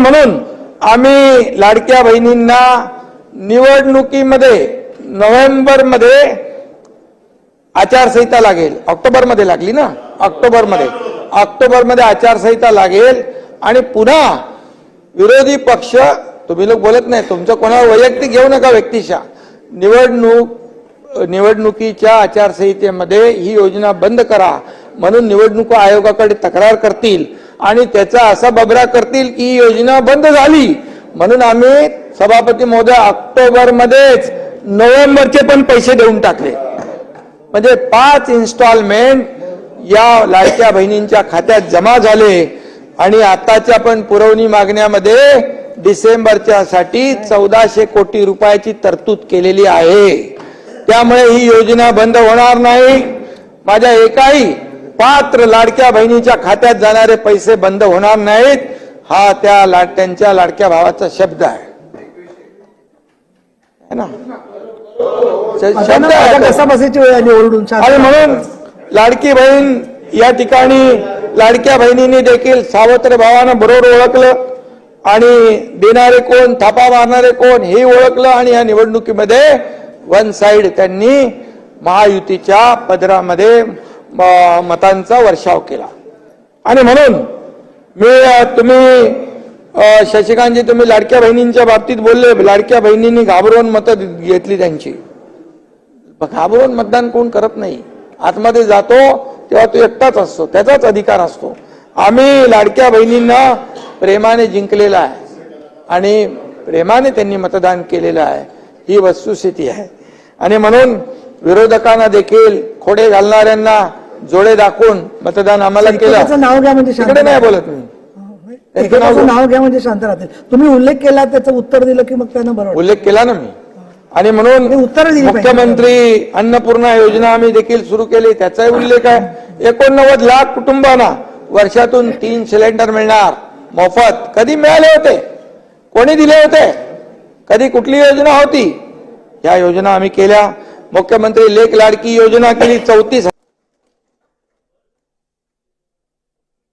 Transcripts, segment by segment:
म्हणून आम्ही लाडक्या बहिणींना निवडणुकीमध्ये नोव्हेंबरमध्ये आचारसंहिता लागेल. ऑक्टोबरमध्ये लागली ना? ऑक्टोबरमध्ये. ऑक्टोबरमध्ये आचारसंहिता लागेल. आणि पुन्हा विरोधी पक्ष तुम्ही लोक बोलत नाही तुमचं कोणावर वैयक्तिक घेऊ नका व्यक्तिशा निवडणूक निवडणुकीच्या आचारसंहितेमध्ये ही योजना बंद करा. म्हणून निवडणूक आयोगाकडे तक्रार करतील. आणि त्याचा असा बबरा करतील की ही योजना बंद झाली. म्हणून आम्ही सभापती महोदय ऑक्टोबरमध्येच नोव्हेंबरचे पण पैसे देऊन टाकले. म्हणजे पाच इन्स्टॉलमेंट या लाडक्या बहिणींच्या खात्यात जमा झाले आणि आताच्या पण पुरवणी मागण्यामध्ये डिसेंबरच्या साठी चौदाशे कोटी रुपयाची तरतूद केलेली आहे. त्यामुळे ही योजना बंद होणार नाही. माझ्या एकाही पात्र लाडक्या बहिणीच्या खात्यात जाणारे पैसे बंद होणार नाहीत हा त्या लाड त्यांच्या लाडक्या भावाचा शब्द आहे. ना? शब्द. आणि म्हणून लाडकी बहीण या ठिकाणी लाडक्या बहिणींनी देखील सावत्र भावानं बरोबर ओळखलं आणि देणारे कोण थापा मारणारे कोण हे ओळखलं आणि या निवडणुकीमध्ये वन साइड त्यांनी महायुतीच्या पदरामध्ये मतांचा वर्षाव केला. आणि म्हणून मी तुम्ही शशिकांतजी तुम्ही लाडक्या बहिणींच्या बाबतीत बोलले लाडक्या बहिणींनी घाबरवून मतं घेतली त्यांची. घाबरून मतदान कोण करत नाही. आतमध्ये जातो तेव्हा तो एकटाच असतो त्याचाच अधिकार असतो. आम्ही लाडक्या बहिणींना प्रेमाने जिंकलेला आहे. आणि प्रेमाने त्यांनी मतदान केलेलं आहे. ही वस्तुस्थिती आहे. आणि म्हणून विरोधकांना देखील खोडे घालणाऱ्यांना जोडे दाखवून मतदान आम्हाला केलं. नाव घ्या म्हणजे शांत तिकडे नाही. बोलत मी. नाव घ्या म्हणजे शांत राहतील. तुम्ही उल्लेख केला त्याचं उत्तर दिलं की मग त्यांना बरं वाटेल. उल्लेख केला ना मी. आणि म्हणून उत्तरं. मुख्यमंत्री अन्नपूर्णा योजना आम्ही देखील सुरू केली. त्याचाही उल्लेख आहे. एकोणनव्वद लाख कुटुंबांना वर्षातून तीन सिलेंडर मिळणार. मोफत. कधी मिळाले होते? कोणी दिले होते? कधी कुठली योजना होती? या योजना आम्ही केल्या. मुख्यमंत्री लेख लाडकी योजना केली. चौतीस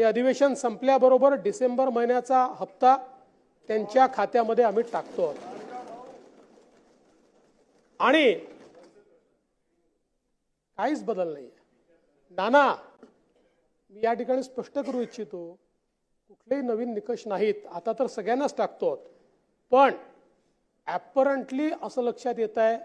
हे अधिवेशन संपल्याबरोबर डिसेंबर महिन्याचा हप्ता त्यांच्या खात्यामध्ये आम्ही टाकतो. आणि काहीच बदल नाही नाना मी या ठिकाणी स्पष्ट करू इच्छितो कुठलेही नवीन निकष नाहीत. आता तर सगळ्यांनाच टाकतो. पण ॲपरंटली असं लक्षात येत आहे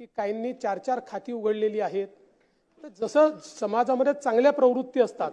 की काहींनी चार चार खाती उघडलेली आहेत. तर जसं समाजामध्ये चांगल्या प्रवृत्ती असतात